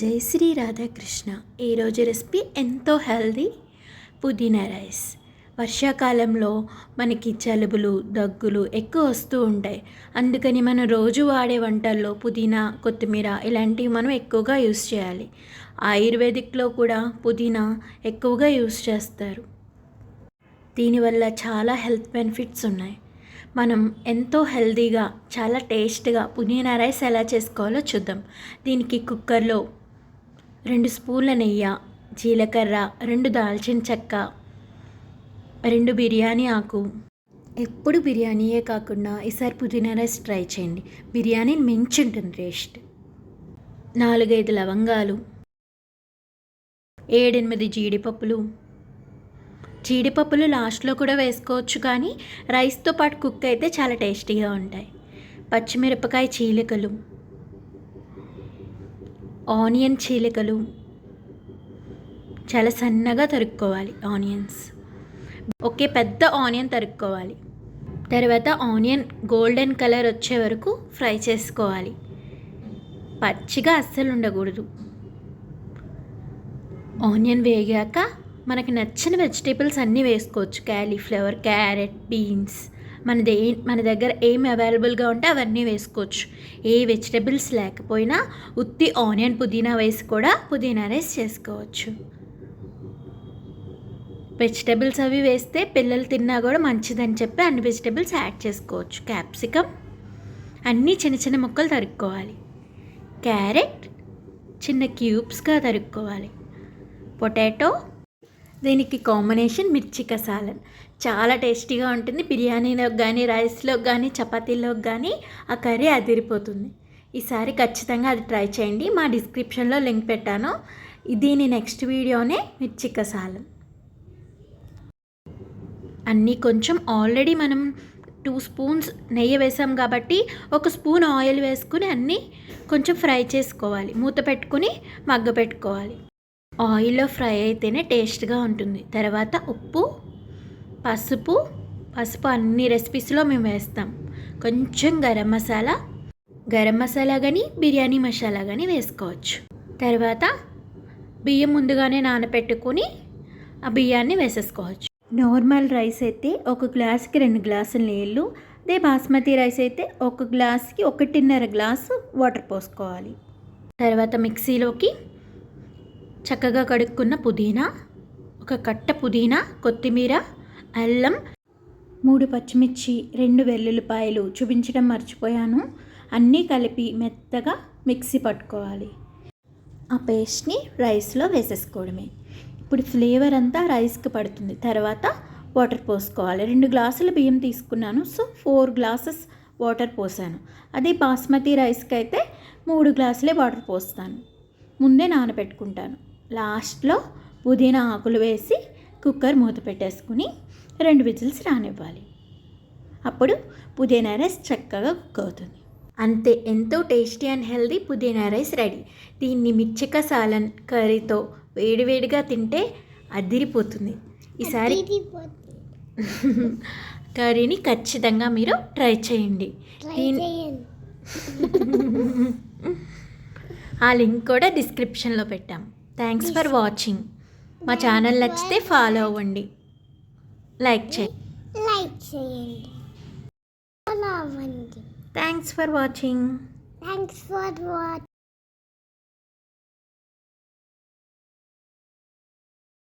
జై శ్రీ రాధాకృష్ణ. ఈరోజు రెసిపీ ఎంతో హెల్దీ పుదీనా రైస్. వర్షాకాలంలో మనకి జలుబులు దగ్గులు ఎక్కువ వస్తూ ఉంటాయి. అందుకని మనం రోజు వాడే వంటల్లో పుదీనా కొత్తిమీర ఇలాంటివి మనం ఎక్కువగా యూస్ చేయాలి. ఆయుర్వేదిక్లో కూడా పుదీనా ఎక్కువగా యూస్ చేస్తారు. దీనివల్ల చాలా హెల్త్ బెనిఫిట్స్ ఉన్నాయి. మనం ఎంతో హెల్తీగా చాలా టేస్ట్గా పుదీనా రైస్ ఎలా చేసుకోవాలో చూద్దాం. దీనికి కుక్కర్లో రెండు స్పూన్ల నెయ్యి జీలకర్ర రెండు దాల్చిన చెక్క రెండు బిర్యానీ ఆకు. ఎప్పుడు బిర్యానీయే కాకుండా ఈసారి పుదీనా రైస్ ట్రై చేయండి. బిర్యానీ మించి ఉంటుంది టేస్ట్. నాలుగైదు లవంగాలు ఏడెనిమిది జీడిపప్పులు. జీడిపప్పులు లాస్ట్లో కూడా వేసుకోవచ్చు కానీ రైస్తో పాటు కుక్ అయితే చాలా టేస్టీగా ఉంటాయి. పచ్చిమిరపకాయ చీలికలు. ఆనియన్ చీలికలు. చాలా సన్నగా తరుక్కోవాలి ఆనియన్స్. ఒకే పెద్ద ఆనియన్ తరుక్కోవాలి. తర్వాత ఆనియన్ గోల్డెన్ కలర్ వచ్చే వరకు ఫ్రై చేసుకోవాలి. పచ్చిగా అస్సలు ఉండకూడదు. ఆనియన్ వేగాక మనకి నచ్చిన వెజిటేబుల్స్ అన్నీ వేసుకోవచ్చు. Cauliflower carrot beans. మన దే మన దగ్గర ఏం అవైలబుల్గా ఉంటే అవన్నీ వేసుకోవచ్చు. ఏ వెజిటేబుల్స్ లేకపోయినా ఉత్తి ఆనియన్ పుదీనా వేసి కూడా పుదీనా రైస్ చేసుకోవచ్చు. వెజిటేబుల్స్ అవి వేస్తే పిల్లలు తిన్నా కూడా మంచిదని చెప్పి అన్ని వెజిటేబుల్స్ యాడ్ చేసుకోవచ్చు. క్యాప్సికమ్ అన్నీ చిన్న చిన్న ముక్కలు తరుక్కోవాలి. క్యారెట్ చిన్న క్యూబ్స్గా తరుక్కోవాలి. పొటాటో దీనికి కాంబినేషన్ మిర్చి కసాలన్ చాలా టేస్టీగా ఉంటుంది. బిర్యానీలోకి కానీ రైస్లోకి కానీ చపాతీలోకి కానీ ఆ కర్రీ అదిరిపోతుంది. ఈసారి ఖచ్చితంగా అది ట్రై చేయండి. మా డిస్క్రిప్షన్లో లింక్ పెట్టాను. దీని నెక్స్ట్ వీడియోనే మిర్చి కసాలన్ అన్నీ కొంచెం ఆల్రెడీ మనం టూ స్పూన్స్ నెయ్యి వేసాం కాబట్టి ఒక స్పూన్ ఆయిల్ వేసుకుని అన్నీ కొంచెం ఫ్రై చేసుకోవాలి. మూత పెట్టుకుని మగ్గ పెట్టుకోవాలి. ఆయిల్లో ఫ్రై అయితేనే టేస్ట్గా ఉంటుంది. తర్వాత ఉప్పు పసుపు పసుపు అన్ని రెసిపీస్లో మేము వేస్తాం. కొంచెం గరం మసాలా గరం మసాలా కానీ బిర్యానీ మసాలా కానీ వేసుకోవచ్చు. తర్వాత బియ్యం ముందుగానే నానబెట్టుకొని ఆ బియ్యాన్ని వేసేసుకోవచ్చు. నార్మల్ రైస్ అయితే ఒక గ్లాస్కి రెండు గ్లాసుల నీళ్ళు అదే బాస్మతి రైస్ అయితే ఒక గ్లాస్కి ఒకటిన్నర గ్లాసు వాటర్ పోసుకోవాలి. తర్వాత మిక్సీలోకి చక్కగా కడుక్కున్న పుదీనా ఒక కట్ట పుదీనా కొత్తిమీర అల్లం మూడు పచ్చిమిర్చి రెండు వెల్లుల్లిపాయలు చూపించడం మర్చిపోయాను. అన్నీ కలిపి మెత్తగా మిక్సీ పట్టుకోవాలి. ఆ పేస్ట్ని రైస్లో వేసేసుకోవడమే. ఇప్పుడు ఫ్లేవర్ అంతా రైస్కి పడుతుంది. తర్వాత వాటర్ పోసుకోవాలి. రెండు గ్లాసుల బియ్యం తీసుకున్నాను. సో ఫోర్ గ్లాసెస్ వాటర్ పోసాను. అదే బాస్మతి రైస్కి అయితే మూడు గ్లాసులే వాటర్ పోస్తాను. ముందే నానబెట్టుకుంటాను. లాస్ట్లో పుదీనా ఆకులు వేసి కుక్కర్ మూత పెట్టేసుకుని రెండు విజిల్స్ రానివ్వాలి. అప్పుడు పుదీనా రైస్ చక్కగా కుక్ అవుతుంది. అంతే ఎంతో టేస్టీ అండ్ హెల్దీ పుదీనా రైస్ రెడీ. దీన్ని మిర్చిక సాలన్ కర్రీతో వేడివేడిగా తింటే అదిరిపోతుంది. ఈసారి కర్రీని ఖచ్చితంగా మీరు ట్రై చేయండి. ఆ లింక్ కూడా డిస్క్రిప్షన్లో పెట్టాం. థ్యాంక్స్ ఫర్ వాచింగ్ మా ఛానల్ నచ్చితే ఫాలో అవ్వండి. లైక్ చేయండి. లైక్ చేయండి. ఫాలో అవ్వండి. Thanks for watching thanks for watch